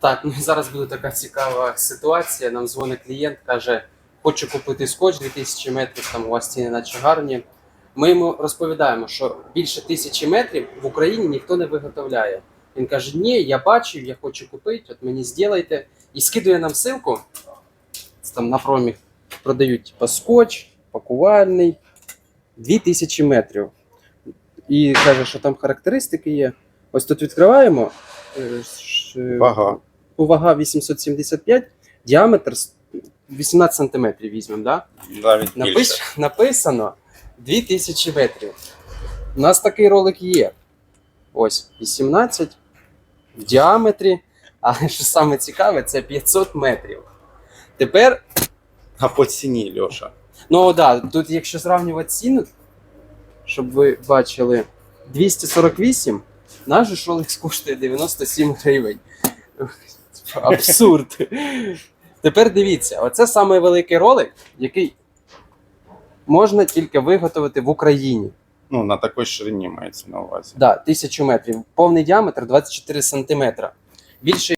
Так, ну зараз буде така цікава ситуація. Нам дзвонить клієнт, каже, хочу купити скотч 2000 метрів, там у вас ціни наче гарні. Ми йому розповідаємо, що більше тисячі метрів в Україні ніхто не виготовляє. Він каже: Ні, я бачив, я хочу купити, от мені зділайте. І скидує нам ссылку. Там на промі продають типу, скотч, пакувальний, 2000 метрів. І каже, що там характеристики є. Ось тут відкриваємо. е, Вага. Вага 875, діаметр 18 сантиметрів візьмемо, да? Навіть Напиш, більше. написано 2000 метрів. У нас такий ролик є. Ось 18 в діаметрі. Але що саме цікаве, це 500 метрів. Тепер, А по ціні, Льоша. ну да, тут якщо зрівнювати ціну, щоб ви бачили, 248, наш ролик коштує 97 гривень. Абсурд. Тепер дивіться, оце самий великий ролик, який можна тільки виготовити в Україні. Ну, на такій ширині мається на увазі. Да, 1000 метрів. Повний діаметр 24 сантиметра. Більше